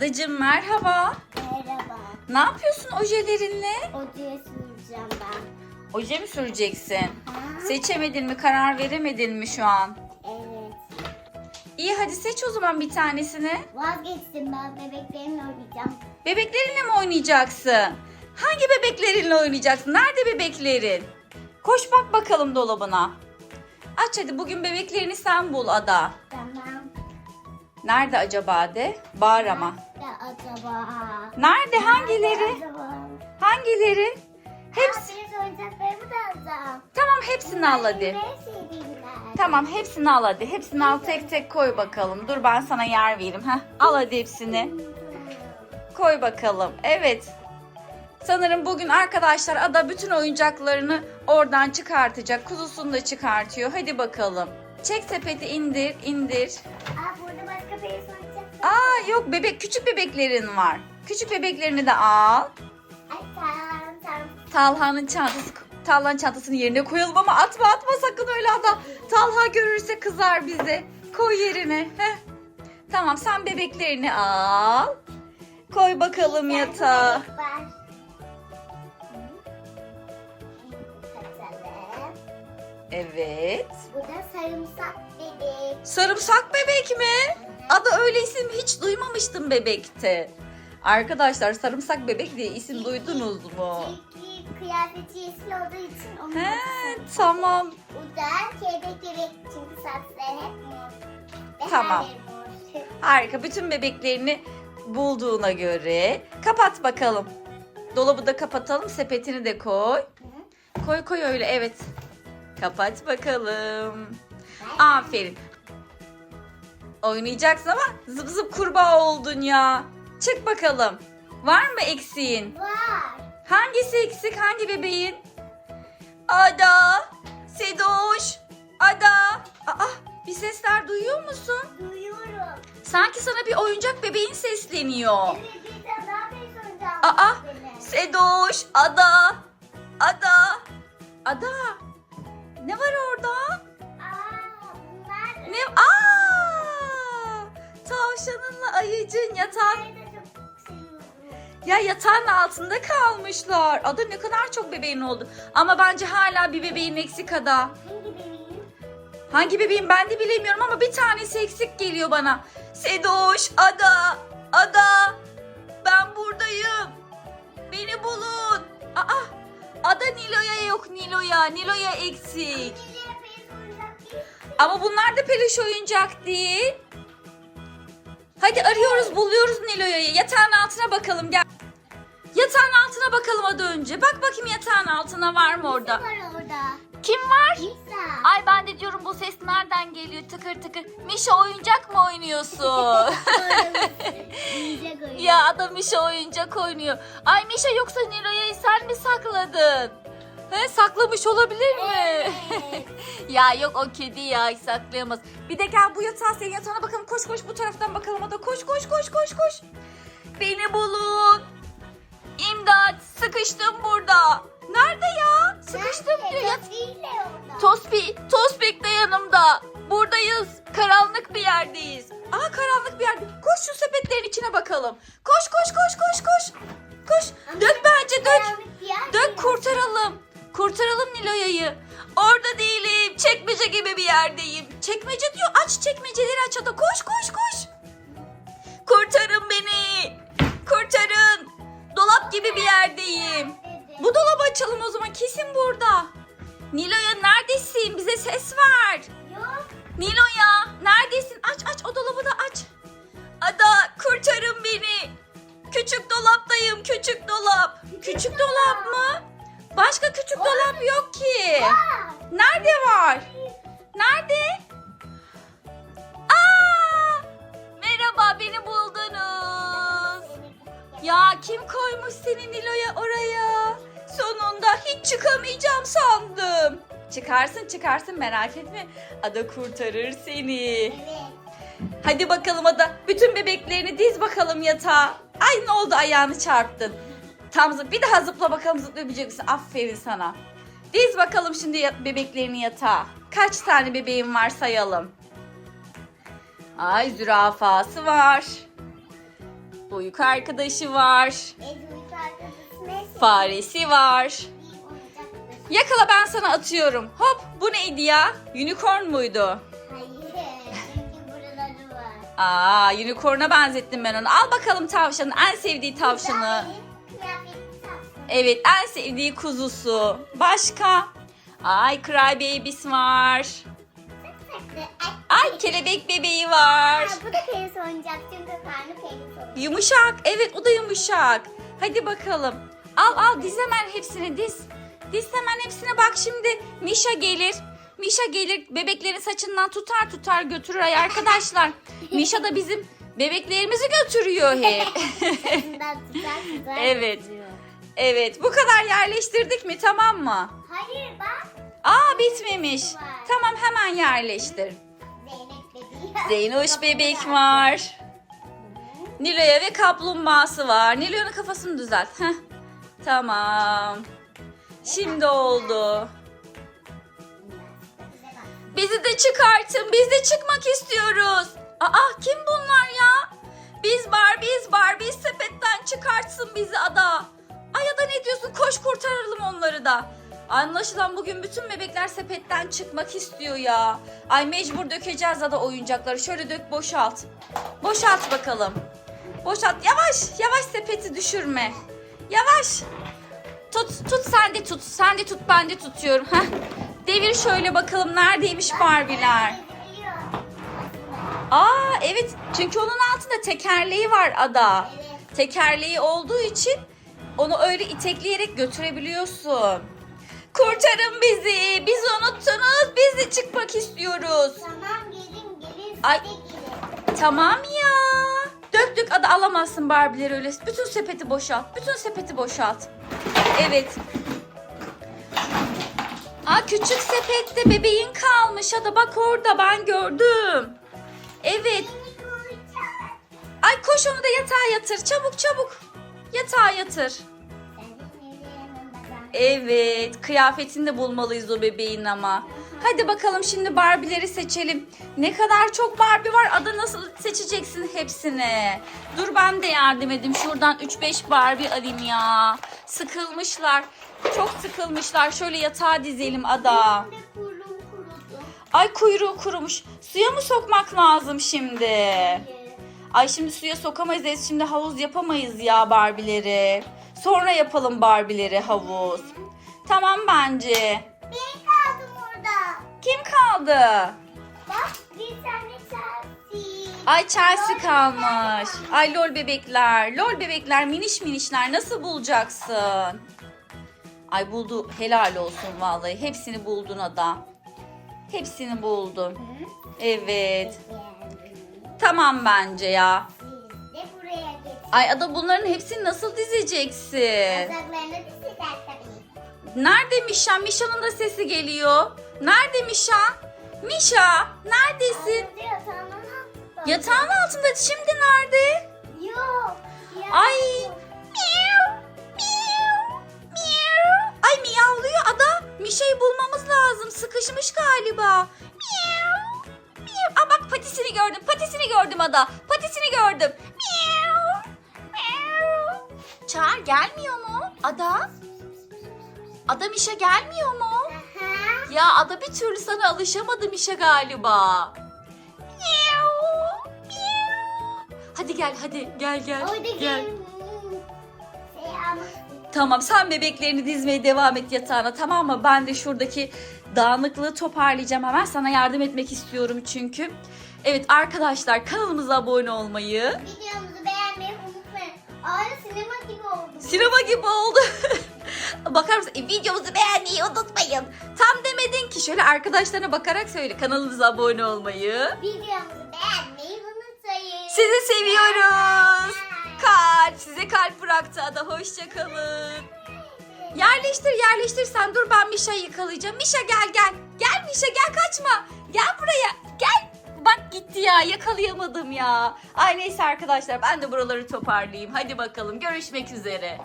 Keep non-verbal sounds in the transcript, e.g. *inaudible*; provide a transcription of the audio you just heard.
Adacığım merhaba. Merhaba. Ne yapıyorsun ojelerinle? Odaya süreceğim ben. Oje mi süreceksin? Ha? Seçemedin mi, karar veremedin mi şu an? Evet. İyi hadi seç o zaman bir tanesini. Vazgeçtim ben bebeklerimle oynayacağım. Bebeklerinle mi oynayacaksın? Hangi bebeklerinle oynayacaksın? Nerede bebeklerin? Koş bak bakalım dolabına. Aç hadi bugün bebeklerini sen bul Ada. Tamam. Nerede acaba de? Bağır ama. Acaba? Nerede hangileri? Ne acaba? Hangileri? Hepsi. Hepsi. Benim oyuncaklarımı da alacağım. Tamam hepsini al hadi. Tamam hepsini al hadi. Hepsini al tek tek koy bakalım. Dur ben sana yer vereyim. Heh, al hadi hepsini. Koy bakalım. Evet. Sanırım bugün arkadaşlar Ada bütün oyuncaklarını oradan çıkartacak. Kuzusunu da çıkartıyor. Hadi bakalım. Çek sepeti indir, indir. Aa burada başka bir. Aa yok bebek küçük bebeklerin var. Küçük bebeklerini de al. Talha'nın çantası Talha'nın çantasını yerine koyalım ama atma atma sakın öyle Ada. Talha görürse kızar bize. Koy yerine. Heh. Tamam sen bebeklerini al. Koy bakalım yatağa. Evet. Bu da sarımsak bebek. Sarımsak bebek mi? Ada öyle isim hiç duymamıştım bebekte. Arkadaşlar sarımsak bebek diye isim duydunuz mu? Çünkü kıyafeti yeşil olduğu için onu He sarımsak tamam. Bu da kelebek bebek çünkü saçları hep mor. Ve Tamam. yeri mor. Harika. Bütün bebeklerini bulduğuna göre kapat bakalım. Dolabı da kapatalım. Sepetini de koy. Koy koy öyle evet. Kapat bakalım. Aferin. Oynayacaksın ama zıp zıp kurbağa oldun ya. Çık bakalım. Var mı eksiğin? Var. Hangisi eksik? Hangi bebeğin? Ada. Sedoş. Ada. Aa, bir sesler duyuyor musun? Duyuyorum. Sanki sana bir oyuncak bebeğin sesleniyor. Evet bir tane daha bir. Aa. Sedoş, Ada, Ada, Ada. Ayıcın yatağın. Ya yatağın altında kalmışlar. Ada ne kadar çok bebeğin oldu. Ama bence hala bir bebeğin eksik Ada. Hangi bebeğim? Hangi bebeğin ben de bilemiyorum ama bir tanesi eksik geliyor bana. Sedoş, Ada, Ada. Ben buradayım. Beni bulun. Aa, Ada Nilo'ya yok Nilo'ya. Nilo'ya eksik. Ama bunlar da peluş oyuncak değil. Hadi arıyoruz buluyoruz Nilo'yu. Yatağın altına bakalım gel. Yatağın altına bakalım hadi önce. Bak bakayım yatağın altına var mı orada? Kim var orada? Kim var? Lisa. Ay ben de diyorum bu ses nereden geliyor tıkır tıkır. Mişa oyuncak mı oynuyorsun? Oyun. *laughs* ya adam Mişa oyuncak oynuyor. Ay Mişa yoksa Nilo'yu sen mi sakladın? He, saklamış olabilir mi? Evet. *laughs* ya yok o kedi ya hiç saklayamaz. Bir de gel bu yatağa senin yatağına bakalım. Koş koş bu taraftan bakalım. O da koş koş koş koş koş. Beni bulun. İmdat sıkıştım burada. Nerede ya? Sıkıştım Nerede? diyor. Yat. Tospi, Tospik de yanımda. Buradayız. Karanlık bir yerdeyiz. Aa karanlık bir yerde. Koş şu sepetlerin içine bakalım. Koş koş koş koş koş. Koş. Ama Dök bence dök. Dök kurtaralım. Kurtaralım Nilo'ya'yı. Orada değilim. Çekmece gibi bir yerdeyim. Çekmece diyor. Aç çekmeceleri aç ada. Koş koş koş. Kurtarın beni. Kurtarın. Dolap gibi bir yerdeyim. Bu dolabı açalım o zaman. Kesin burada. Nilo'ya neredesin? Bize ses ver. Yok. Nilo'ya neredesin? Aç aç o dolabı da Ya kim koymuş seni Nilo'ya oraya? Sonunda hiç çıkamayacağım sandım. Çıkarsın çıkarsın merak etme. Ada kurtarır seni. Evet. Hadi bakalım Ada. Bütün bebeklerini diz bakalım yatağa. Ay ne oldu ayağını çarptın. Tam zıp bir daha zıpla bakalım zıplayabilecek misin? Aferin sana. Diz bakalım şimdi bebeklerini yatağa. Kaç tane bebeğin var sayalım. Ay zürafası var. Uyku arkadaşı var. Faresi var. Yakala ben sana atıyorum. Hop bu neydi ya? Unicorn muydu? Aa unicorn'a benzettim ben onu. Al bakalım tavşanın en sevdiği tavşanı. Evet en sevdiği kuzusu. Başka? Ay cry baby's var. Ay kelebek bebeği var. Aa, bu da penis oyuncak çünkü karnı. Yumuşak. Evet o da yumuşak. Hadi bakalım. Al al diz hemen hepsini diz. Diz hemen hepsine bak şimdi. Mişa gelir. Mişa gelir bebeklerin saçından tutar tutar götürür ay arkadaşlar. Mişa da bizim bebeklerimizi götürüyor hep. *laughs* *laughs* Evet. evet bu kadar yerleştirdik mi tamam mı? Hayır bak. Aa bitmemiş. Tamam hemen yerleştir. Zeynoş bebek var. Nilo'ya ve kaplumbağası var. Nilo'nun kafasını düzelt. Heh. Tamam. Şimdi oldu. Bizi de çıkartın. Biz de çıkmak istiyoruz. Aa kim bunlar ya? Biz Barbies Barbies sepetten çıkartsın bizi ada. Ay ada ne diyorsun? Koş kurtaralım onları da. Anlaşılan bugün bütün bebekler sepetten çıkmak istiyor ya. Ay mecbur dökeceğiz ada oyuncakları. Şöyle dök boşalt. Boşalt bakalım. Boşalt. Yavaş yavaş sepeti düşürme. Yavaş. Tut tut sen de tut. Sen de tut ben de tutuyorum. Heh. Devir şöyle bakalım neredeymiş Barbiler. Eziliyor. Aa evet çünkü onun altında tekerleği var ada. Tekerleği olduğu için onu öyle itekleyerek götürebiliyorsun. Kurtarın bizi. Bizi unuttunuz. Biz de çıkmak istiyoruz. Tamam gelin gelin. Ay. Tamam ya. Dök dök ada alamazsın Barbie'leri öyle. Bütün sepeti boşalt. Bütün sepeti boşalt. Evet. Aa küçük sepette bebeğin kalmış ada bak orada ben gördüm. Evet. Ay koş onu da yatağa yatır. Çabuk çabuk. Yatağa yatır. Evet. Kıyafetini de bulmalıyız o bebeğin ama. Hadi bakalım şimdi Barbie'leri seçelim. Ne kadar çok Barbie var. Ada nasıl seçeceksin hepsini? Dur ben de yardım edeyim. Şuradan 3-5 Barbie alayım ya. Sıkılmışlar. Çok sıkılmışlar. Şöyle yatağa dizelim Ada. Ay kuyruğu kurumuş. Suya mı sokmak lazım şimdi? Ay şimdi suya sokamayız. Şimdi havuz yapamayız ya Barbie'leri. Sonra yapalım Barbie'leri havuz. Tamam bence. Ben kaldım orada. Kim kaldı? Bak bir tane Chelsea. Ay Chelsea kalmış. Ay lol bebekler. Lol bebekler miniş minişler nasıl bulacaksın? Ay buldu. Helal olsun vallahi. Hepsini buldun ada. Hepsini buldun. Evet. Tamam bence ya. Ay ada bunların hepsini nasıl dizeceksin? Bacaklarını dizecek tabii. Nerede Mişa? Mişa'nın da sesi geliyor. Nerede Mişa? Mişa neredesin? Anlatıyor tamam. Yatağın altında şimdi nerede? Yok. Ya. Ay. Miau, miau, miau. Ay miyavlıyor ada. Mişa'yı bulmamız lazım. Sıkışmış galiba. Miau, miau. Aa bak patisini gördüm. Patisini gördüm ada. Patisini gördüm. Miau. Çağır gelmiyor mu? Ada? Ada Mişa gelmiyor mu? Aha. Ya ada bir türlü sana alışamadı Mişa galiba. Hadi gel hadi gel gel. Orada gel. gel. Şey ama. Tamam sen bebeklerini dizmeye devam et yatağına tamam mı? Ben de şuradaki dağınıklığı toparlayacağım hemen. Sana yardım etmek istiyorum çünkü. Evet arkadaşlar kanalımıza abone olmayı. Videomuzu beğenmeyi unutmayın. Aynı sinema. Sinema gibi oldu. *laughs* Bakar mısın? E, videomuzu beğenmeyi unutmayın. Tam demedin ki şöyle arkadaşlarına bakarak söyle kanalımıza abone olmayı. Videomuzu beğenmeyi unutmayın. Sizi seviyoruz. Kalp size kalp bıraktı ada hoşçakalın. Yerleştir yerleştir sen dur ben Mişa'yı yakalayacağım. Mişa gel gel. Gel Mişa gel kaçma. Gel buraya gel. Bak gitti ya yakalayamadım ya. Ay neyse arkadaşlar ben de buraları toparlayayım. Hadi bakalım görüşmek üzere.